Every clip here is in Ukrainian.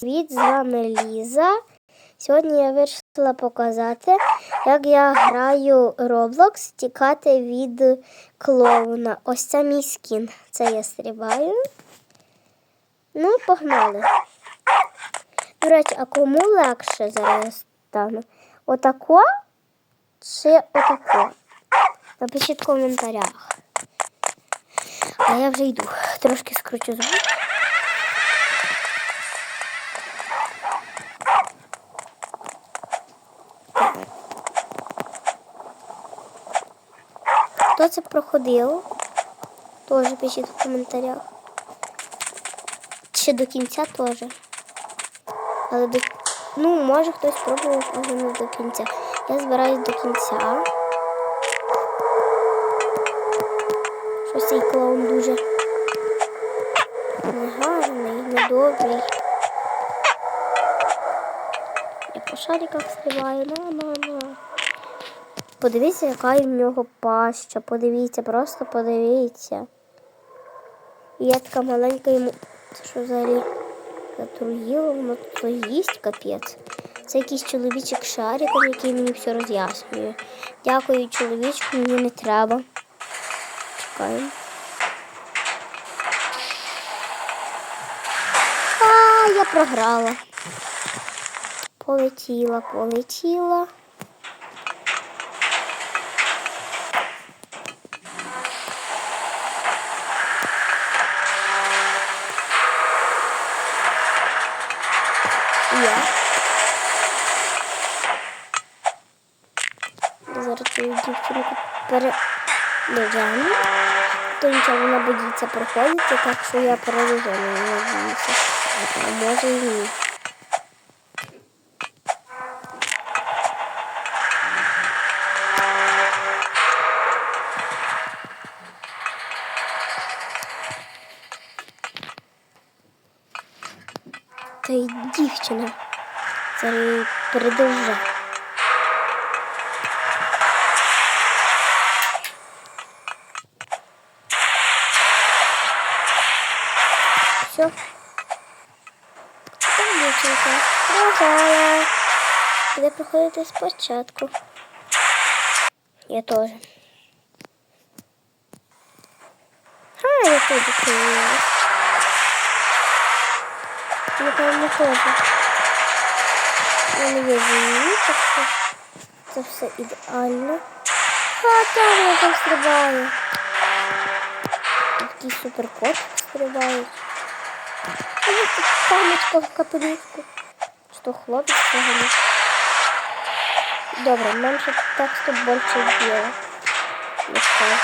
Привіт, з вами Ліза. Сьогодні я вирішила показати, як я граю Roblox тікати від клоуна. Ось це мій скін. Це я стрибаю. Ну, погнали. До речі, а кому легше зараз стану? Отако чи отако? Напишіть в коментарях. А я вже йду. Трошки скручу звук. Хто це проходив? Теж пишіть в коментарях. Ще до кінця теж. До... Ну, може хтось спробував, але не до кінця. Я збираюсь до кінця. Щось цей клоун дуже негарний, недобрий. Я по шариках стрибаю, на-на-на. Подивіться, яка в нього паща. Подивіться, просто подивіться. Я така маленька йому. Це що взагалі затруїло, воно то їсть капець. Це якийсь чоловічок шариком, який мені все роз'яснює. Дякую, чоловічку, мені не треба. Чекаємо. А, я програла. Полетіла, полетіла. Я. Зараз цю дівчинку перележану. То нічого вона боїться проходити, так що я перележану не боюся. А може і ні. Та й дівчина. Її передовжа. Все. Там дівчинка. Програла. Буде проходити спочатку. Я теж. А, я теж появилась. Напевно, теж. Я не вижу так що це все ідеально. А там я там стрибаю. Такий суперкот стрибають. Пам'ятка в капелюшку. Що хлопець взагалі. Добре, менше тексту більше діла. Не скажу.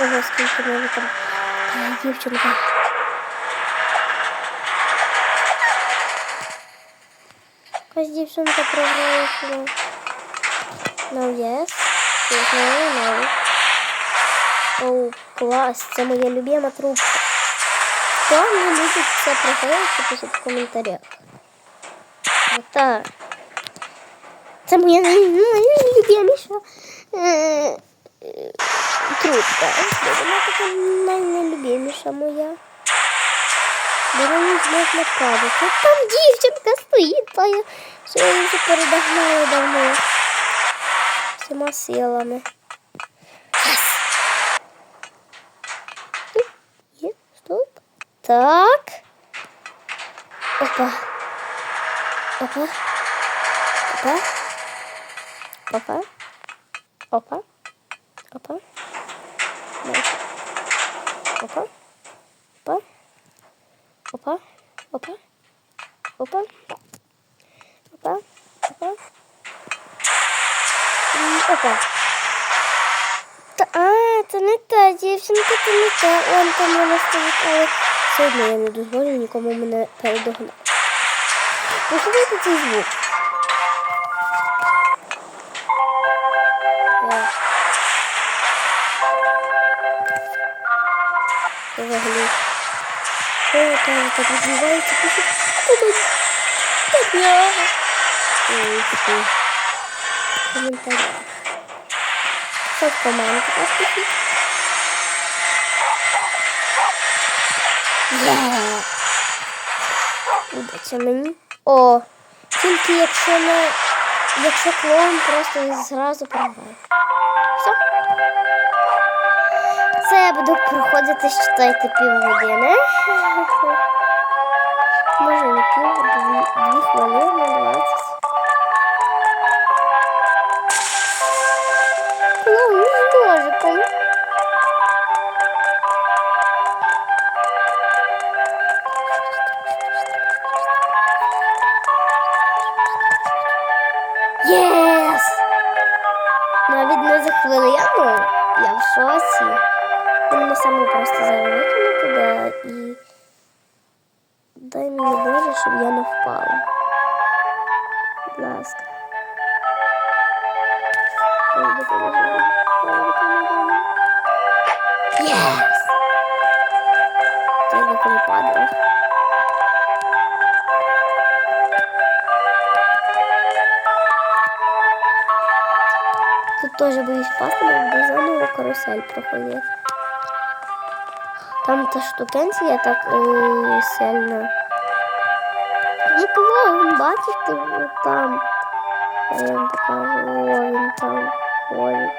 Ого, скільки мене там та, дівчинка. Якась дівчинка програла сюди. No, yes. Yes, no. Оу, клас, це моя любима трубка. Хто не любить це проходити, пишіть в коментарях. Отак. Це моя найлюбиміша е, трубка. Вона така найлюбиміша моя. Бо на ній можна падати. Там дівчинка стоїть, та я я її передогнала давно. Всіма силами. Yes. Є, стоп. Так. Опа. Опа. Опа. Опа. Опа. Опа. Дальше. Опа. Опа. Опа. Опа. Опа. Опа. Опа. І опа. Та, а, це не та дівчинка, це не та. Он там вона стоїть, але все одно я не дозволю нікому мене передогнати. Послухайте цей звук. Я. Взагалі. О, там так розвивається. Пишіть. Так я. Ой, такий. Коментарі. ще в пишіть. Вибачте мені. О, тільки якщо ми Якщо клоун просто зразу програє. Все. Це я буду проходити читати півгодини. Може не пів, дві хвилини, 20. щоб я не впала. Будь ласка. Ой, допоможи мені. Ой, допоможи мені. Єс! Ти коли падаєш. Тут теж боюсь впасти, бо буду заново карусель проходити. Там та штукенція так е, сильно. Клоун, бачите, там. Я вам покажу, о, він там ходить.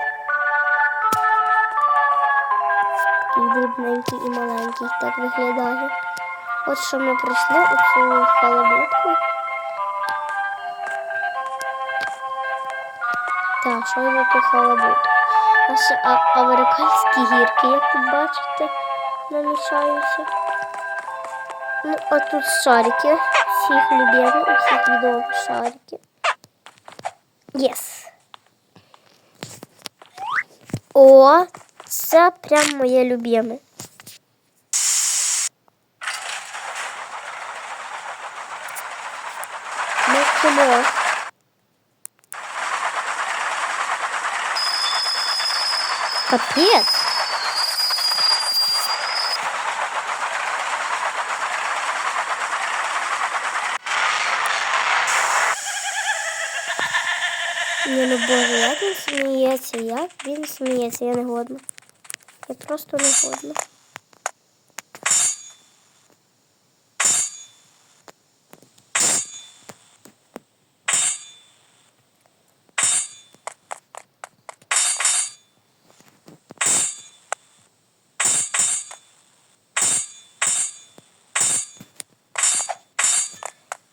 Такий дрібненький і маленький так виглядає. От що ми прийшли у цю халабутку. Так, що я тут халабутку? А а, американські гірки, як тут бачите, намішаються. Ну, а тут шарики. Всіх любимі, у всіх відомі шарики. Єс. О, це прям моє любиме. Максимо. Капец. Ну боже, як він сміється, як він сміється, я не годна. Я просто не годна.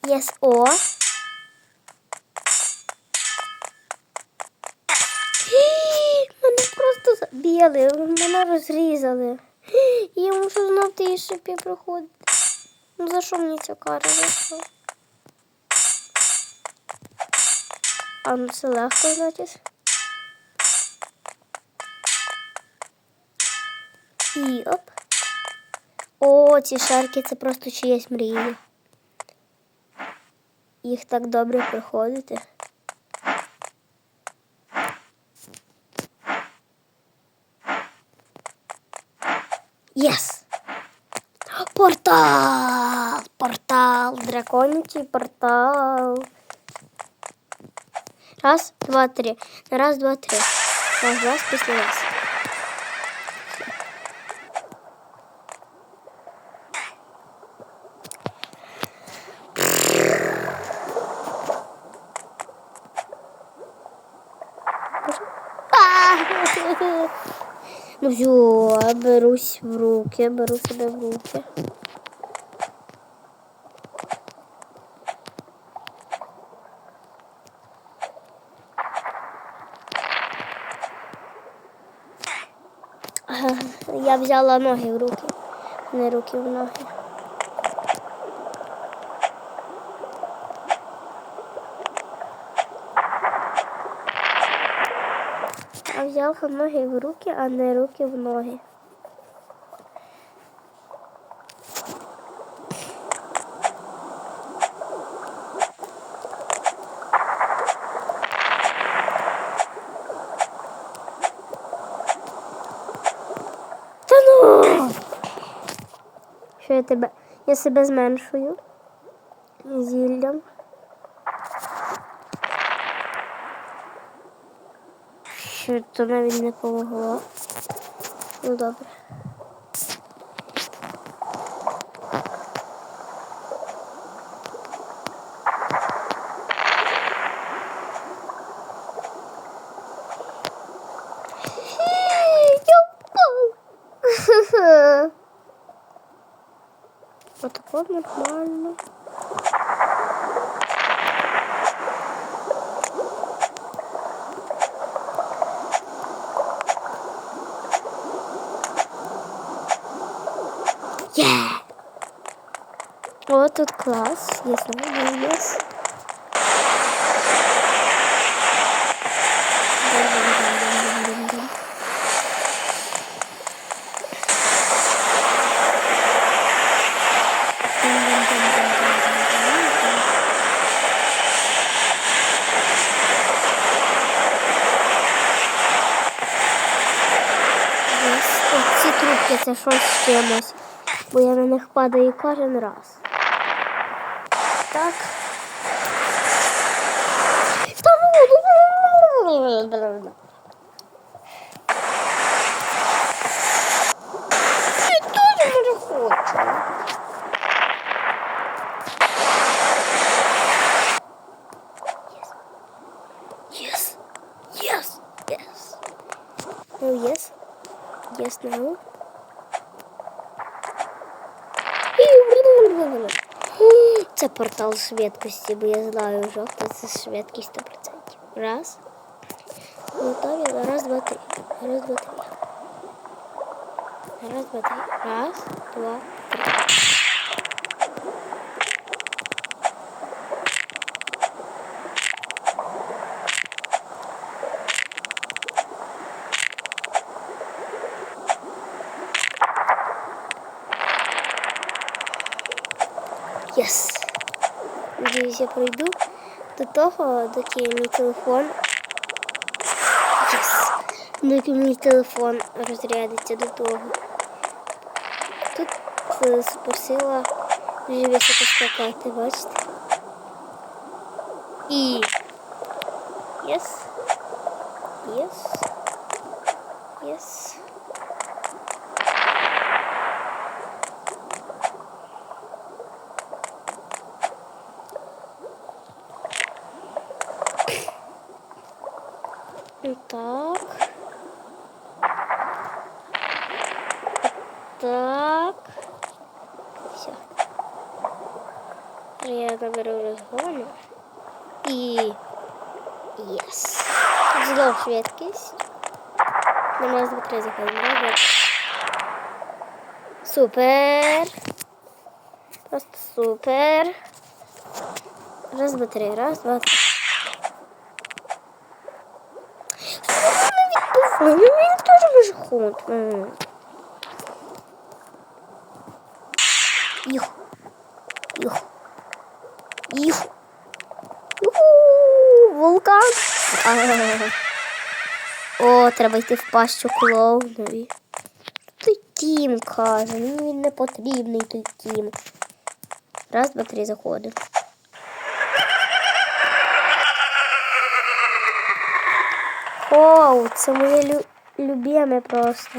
Yes, о. Мене забіли, мене розрізали. Я мушу знов ті шипі проходити. Ну за що мені ця кара що? А ну це легко, значить. І оп. О, ці шарки це просто чиєсь мрії. Їх так добре проходити. Драконячий портал. Раз, два, три. Раз, два, три. Раз, раз, після раз. Ну все, берусь в руки, беру себе в руки. Я взяла ноги в руки, не руки в ноги. Я взяла ноги в руки, а не руки в ноги. Я тебе? Я себе зменшую зіллям. що то навіть не помогло. Ну добре. Отако нормально. Є! О, тут клас. если мы є. Це щось з чимось, бо я на них падаю кожен раз. Так. Yes. Yes. Oh, yes. Yes, no. Це портал швидкості, бо я знаю жовта, це швидкість 100%. Раз. Готові. Раз, два, три. Раз, два, три. Раз, два, три. Раз, два, три. Єс. Надіюсь, я пройду до того, доки мій телефон. Єс. Доки мій телефон розрядиться до того. Тут е, суперсила дуже високо скакати, бачите? І. Єс. Єс. Єс. Так. Так. Все. Я наберу розгону. І. Єс. Тут знов швидкість. Раз, два, три заходимо. Супер. Просто супер. Раз, два, три. Раз, два, три. Ну, він теж вижход. Їх. Їх. Їх. Вулкан. О, треба йти в пащу клоунові. Той тім каже, ну він не потрібний той тім. Раз, два, три, заходимо. Оу, це моє лю... любиме просто.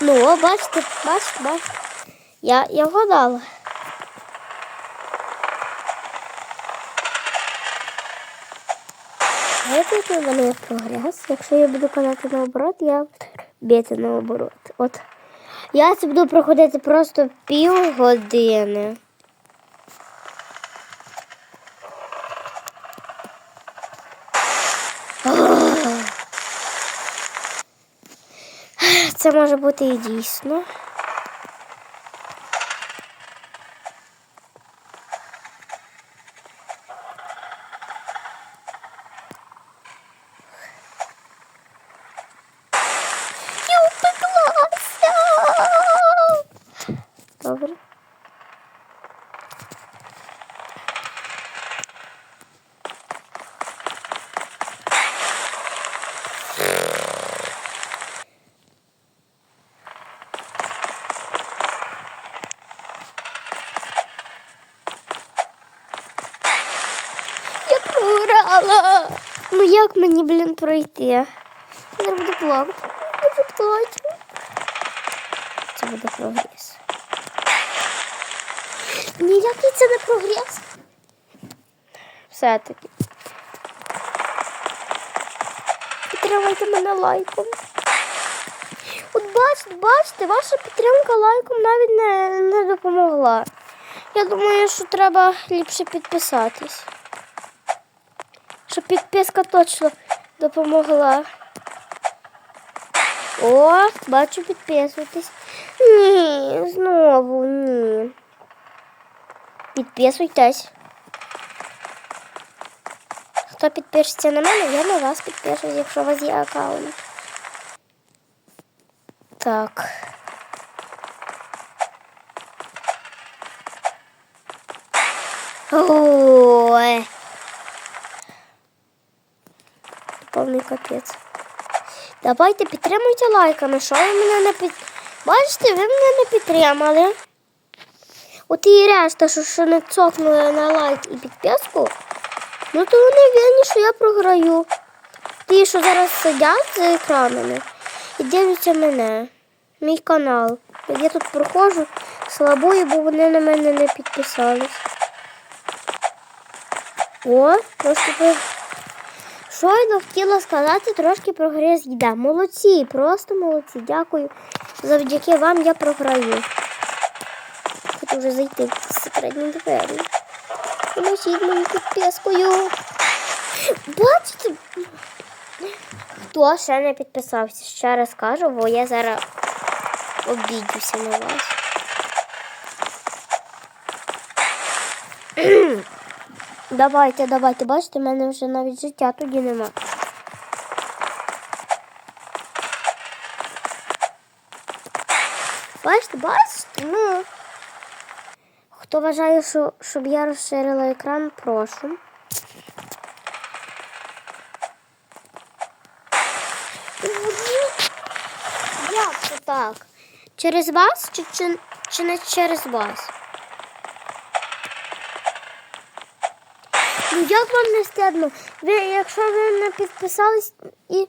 Ну, о, бачите, бачите, бачите. Я, я вгадала. Тут у мене прогрес. Якщо я буду казати наоборот, я бити наоборот. От. Я це буду проходити просто пів години. Це може бути і дійсно. Я упеклася. Добре. Я програла. Як мені, блін, пройти? Я буду плакати. Я заплачу. Це буде прогрес. Ніякий це не прогрес. Все-таки. Підтримайте мене лайком. От бачите, бачите, ваша підтримка лайком навіть не, не допомогла. Я думаю, що треба ліпше підписатись. Щоб підписка точно допомогла. О, бачу, підписуйтесь. Ні, знову ні. Підписуйтесь. Хто підпишеться на мене, я на вас підпишусь, якщо у вас є аккаунт. Так. Ой. Повний капець. Давайте підтримуйте лайками. Що ви мене не під... Бачите, ви мене не підтримали. От і решта, що, що не цокнули на лайк і підписку, ну то вони винні, що я програю. Ті, що зараз сидять за екранами і дивляться мене, мій канал. Я тут проходжу слабою, бо вони на мене не підписались. О, трошки про... Щойно хотіла сказати, трошки про прогрес йде. Молодці, просто молодці. Дякую. Завдяки вам я програю. Хочу вже зайти в секретні двері. Поможіть мені підпискою. Бачите? Хто ще не підписався? Ще раз кажу, бо я зараз обідюся на вас. Давайте, давайте, бачите, в мене вже навіть життя тоді нема. Бачите, бачите, ну. Хто вважає, що, щоб я розширила екран, прошу. Як це так? Через вас чи, чи, чи не через вас? Як вам не стидно? Ви, якщо ви не підписались і.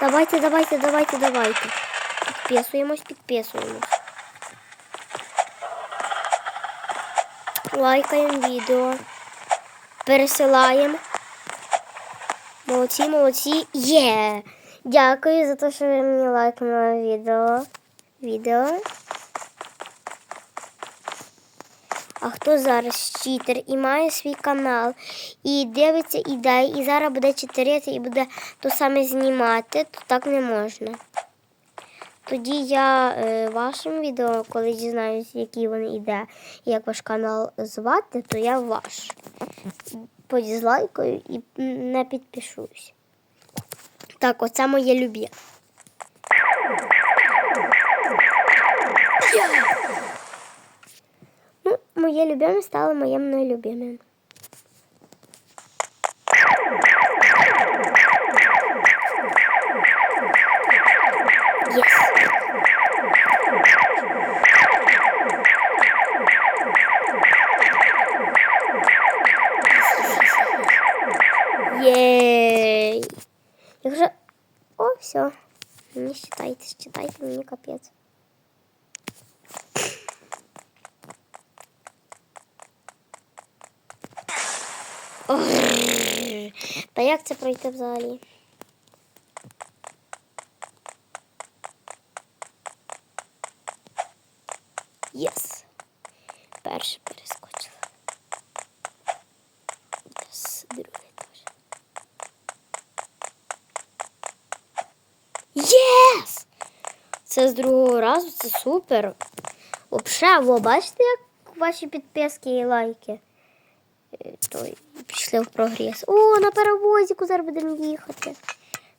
Давайте, давайте, давайте, давайте. Підписуємось, підписуємось. Лайкаємо відео. Пересилаємо. Молодці, молодці. Є! Дякую за те, що ви мені лайкнули відео. Відео. А хто зараз читер і має свій канал, і дивиться ідеї, і зараз буде читерити і буде то саме знімати, то так не можна. Тоді я е, вашим відео, коли дізнаюся, які вони іде, як ваш канал звати, то я ваш. Подізлайкаю і не підпишусь. Так, оце моє любі. моє любиме стало моїм нелюбимим. Єс. Єй. Якщо... О, все. Не считайте, считайте мені капець. Та як це пройти взагалі? Єс. Перше перескочила. Єс, друге теж. Єс! Це з другого разу, це супер. Вообще, ви бачите, як ваші підписки і лайки? Е, пішли в прогрес. О, на паровозику зараз будемо їхати.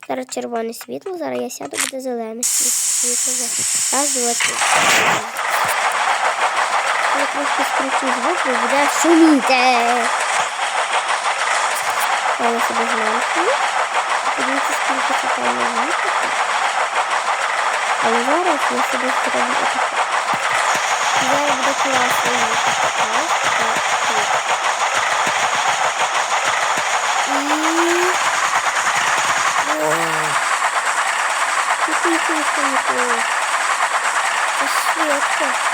Зараз червоне світло, зараз я сяду, буде зелене світло. Раз, два, три. Я трошки скручу звук, бо буде шуміти. Я себе зменшую. Подивіться, скільки це там звуку. Але зараз я себе зроблю. Зараз буде класно. Так, так, так. Тихо, тихо, тихо, тихо. Це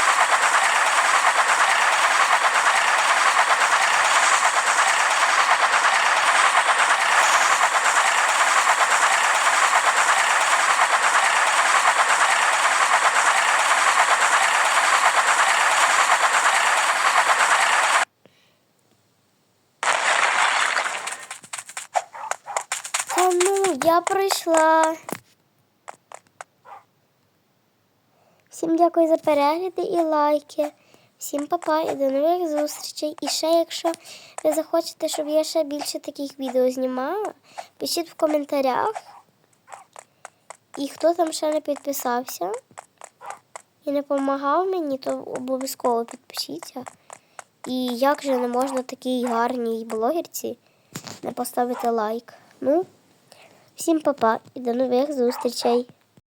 Я пройшла. Всім дякую за перегляди і лайки. Всім па-па і до нових зустрічей. І ще, якщо ви захочете, щоб я ще більше таких відео знімала, пишіть в коментарях. І хто там ще не підписався і не допомагав мені, то обов'язково підпишіться. І як же не можна такій гарній блогерці не поставити лайк? Ну, всім па-па і до нових зустрічей.